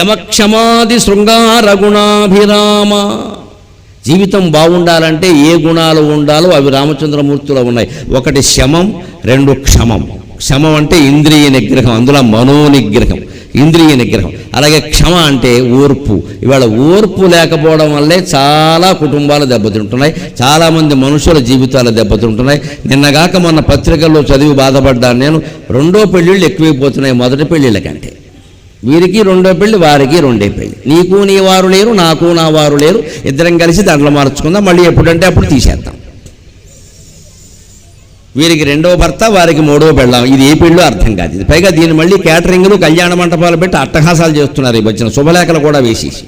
యమక్షమాది శృంగార గుణాభిరామ జీవితం బాగుండాలంటే ఏ గుణాలు ఉండాలో అవి రామచంద్రమూర్తిలో ఉన్నాయి. ఒకటి శమం రెండు క్షమం. క్షమం అంటే ఇంద్రియ నిగ్రహం అందులో మనో నిగ్రహం ఇంద్రియ నిగ్రహం. అలాగే క్షమ అంటే ఓర్పు. ఇవాళ ఓర్పు లేకపోవడం వల్లే చాలా కుటుంబాలు దెబ్బతింటున్నాయి. చాలామంది మనుషుల జీవితాలు దెబ్బతింటున్నాయి. నిన్నగాక మొన్న పత్రికల్లో చదివి బాధపడ్డాను నేను. రెండో పెళ్ళిళ్ళు ఎక్కువైపోతున్నాయి. మొదటి పెళ్ళిళ్ళ కంటే వీరికి రెండో పెళ్ళి వారికి రెండే పెళ్ళి. నీకు నీ వారు లేరు నాకు నా వారు లేరు. ఇద్దరం కలిసి దండలు మార్చుకుందాం. మళ్ళీ ఎప్పుడంటే అప్పుడు తీసేద్దాం. వీరికి రెండవ భర్త వారికి మూడవ పెళ్ళాం. ఇది ఏ పెళ్ళో అర్థం కాదు. ఇది పైగా దీన్ని మళ్ళీ క్యాటరింగ్లు కళ్యాణ మంటపాలు పెట్టి అట్టహాసాలు చేస్తున్నారు ఈ వచ్చిన శుభలేఖలు కూడా వేసేసి.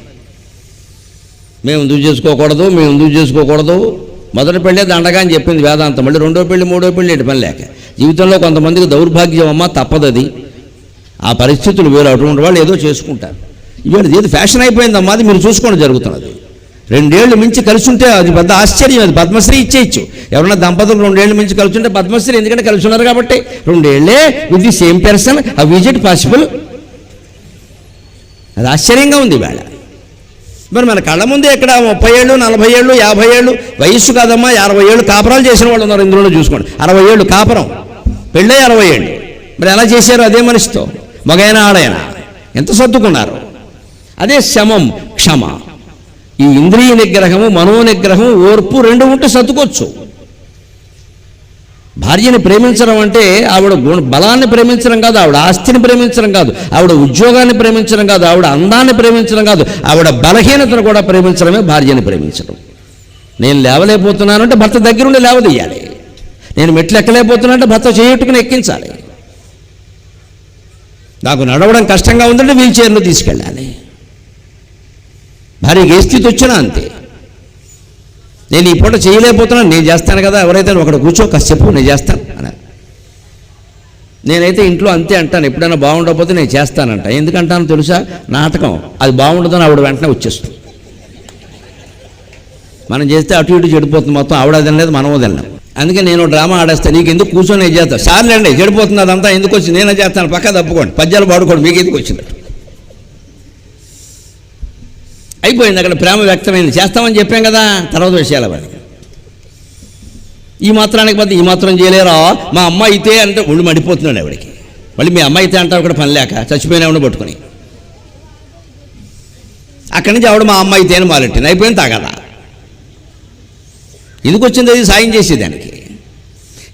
మేము ఎందుకు చేసుకోకూడదు? మేము ఎందుకు చేసుకోకూడదు? మొదటి పెళ్ళే దండగా అని చెప్పింది వేదాంతం. మళ్ళీ రెండో పెళ్ళి మూడో పెళ్ళి ఎటు పని లేక. జీవితంలో కొంతమందికి దౌర్భాగ్యం అమ్మ తప్పదది. ఆ పరిస్థితులు వేరు అటువంటి వాళ్ళు ఏదో చేసుకుంటారు. ఇవాళ ఏది ఫ్యాషన్ అయిపోయిందమ్మా అది మీరు చూసుకోండి జరుగుతున్నది. రెండేళ్ళు మించి కలిసి ఉంటే అది పెద్ద ఆశ్చర్యం అది పద్మశ్రీ ఇచ్చేయచ్చు. ఎవరన్నా దంపతులు రెండేళ్ళు మించి కలిసి ఉంటే పద్మశ్రీ ఎందుకంటే కలిసి ఉన్నారు కాబట్టి. రెండేళ్ళే విత్ ది సేమ్ పర్సన్ ఆ విజిట్ పాసిబుల్ అది ఆశ్చర్యంగా ఉంది ఇవాళ మరి మన కళ్ళ ముందే ఇక్కడ ముప్పై ఏళ్ళు నలభై ఏళ్ళు యాభై ఏళ్ళు వయస్సు కాదమ్మా అరవై ఏళ్ళు కాపురాలు చేసిన వాళ్ళు ఉన్నారు ఇందులో చూసుకోండి. అరవై ఏళ్ళు కాపురం పెళ్ళే అరవై ఏళ్ళు. మరి ఎలా చేశారు అదే మనిషితో? మగైన ఆడైనా ఎంత సర్దుకున్నారు? అదే శమం క్షమ. ఈ ఇంద్రియ నిగ్రహము మనో నిగ్రహం ఓర్పు రెండు ఉంటే సర్దుకోవచ్చు. భార్యని ప్రేమించడం అంటే ఆవిడ గుణ బలాన్ని ప్రేమించడం కాదు ఆవిడ ఆస్తిని ప్రేమించడం కాదు ఆవిడ ఉద్యోగాన్ని ప్రేమించడం కాదు ఆవిడ అందాన్ని ప్రేమించడం కాదు ఆవిడ బలహీనతను కూడా ప్రేమించడమే భార్యని ప్రేమించడం. నేను లేవలేకపోతున్నానంటే భర్త దగ్గరుండి లేవదీయాలి. నేను మెట్లు ఎక్కలేకపోతున్నానంటే భర్త చేయుట్టుకుని ఎక్కించాలి. నాకు నడవడం కష్టంగా ఉందంటే వీల్ చైర్లో తీసుకెళ్ళాలి. భార్యకి ఏ స్థితి వచ్చినా అంతే. నేను ఈ పూట చేయలేకపోతున్నాను నేను చేస్తాను కదా ఎవరైతే ఒకటి కూర్చో కాస్త చెప్పు నేను చేస్తాను అన్నారు. నేనైతే ఇంట్లో అంతే అంటాను ఎప్పుడైనా బాగుండకపోతే నేను చేస్తానంట. ఎందుకంటాను తెలుసా? నాటకం అది బాగుండదని ఆవిడ వెంటనే వచ్చేస్తుంది. మనం చేస్తే అటు ఇటు చెడిపోతుంది మొత్తం ఆవిడ తినలేదు మనము తినలేం. అందుకే నేను డ్రామా ఆడేస్తాను నీకు ఎందుకు కూర్చొని చేస్తాను సార్లేండి చెడిపోతుంది అదంతా ఎందుకు వచ్చింది? నేనే చేస్తాను పక్క తప్పుకోండి. పద్యాలు పాడుకోండి మీకు ఎందుకు వచ్చింది? అయిపోయింది అక్కడ ప్రేమ వ్యక్తమైంది. చేస్తామని చెప్పాం కదా తర్వాత విషయాలు వాడికి ఈ మాత్రానికి పోతే ఈ మాత్రం చేయలేరా? మా అమ్మ అయితే అంటే ఒళ్ళు మడిపోతున్నాడు ఆవిడకి. మళ్ళీ మీ అమ్మ అయితే అంటారు కూడా పని లేక చచ్చిపోయిన పట్టుకుని. అక్కడి నుంచి ఆవిడ మా అమ్మ అయితే అని మాలెట్టింది. అయిపోయింది తాగదా? ఎందుకు వచ్చింది అది సాయం చేసేదానికి.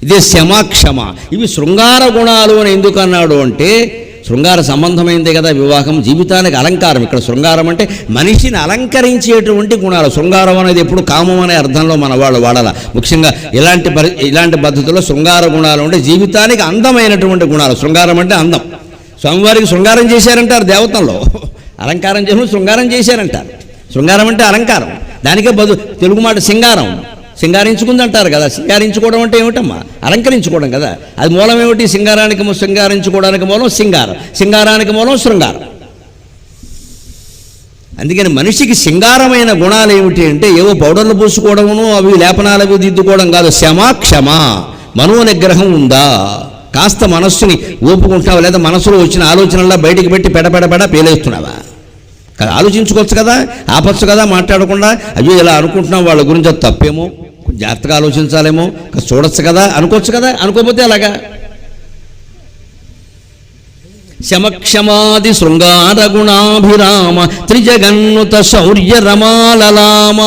ఇదే క్షమ. ఇవి శృంగార గుణాలు అని ఎందుకు అన్నాడు అంటే శృంగార సంబంధమైందే కదా వివాహం జీవితానికి అలంకారం. ఇక్కడ శృంగారం అంటే మనిషిని అలంకరించేటువంటి గుణాలు. శృంగారం అనేది ఎప్పుడు కామం అనే అర్థంలో మన వాళ్ళు వాడాల. ముఖ్యంగా ఇలాంటి పరి ఇలాంటి పద్ధతుల్లో శృంగార గుణాలు ఉంటే జీవితానికి అందమైనటువంటి గుణాలు. శృంగారం అంటే అందం. స్వామివారికి శృంగారం చేశారంటారు దేవతల్లో. అలంకారం చేసిన శృంగారం చేశారంటారు. శృంగారం అంటే అలంకారం. దానికే బదు తెలుగు మాట సింగారం. సింగారించుకుంది అంటారు కదా. సింగారించుకోవడం అంటే ఏమిటమ్మా? అలంకరించుకోవడం కదా. అది మూలం ఏమిటి? సింగారానికి సింగారించుకోవడానికి మూలం సింగారం. సింగారానికి మూలం శృంగారం. అందుకని మనిషికి సింగారమైన గుణాలు ఏమిటి అంటే ఏవో పౌడర్లు పూసుకోవడమును అవి లేపనాలు అవి దిద్దుకోవడం కాదు. క్షమా క్షమ. మనో నిగ్రహం ఉందా? కాస్త మనస్సుని ఊపుకుంటున్నావా? లేదా మనసులో వచ్చిన ఆలోచనలా బయటికి పెట్టి పెడపెడపెడ పేలేస్తున్నావా? ఆలోచించుకోవచ్చు కదా. ఆపచ్చు కదా మాట్లాడకుండా. అయ్యో ఇలా అనుకుంటున్నాం వాళ్ళ గురించి అది తప్పేమో. జాగ్రత్తగా ఆలోచించాలేమో చూడొచ్చు కదా అనుకోవచ్చు కదా అనుకోకపోతే అలాగా? శమక్షమాది శృంగార గుణాభిరామ త్రిజగన్నుత శౌర్య రమాలలామ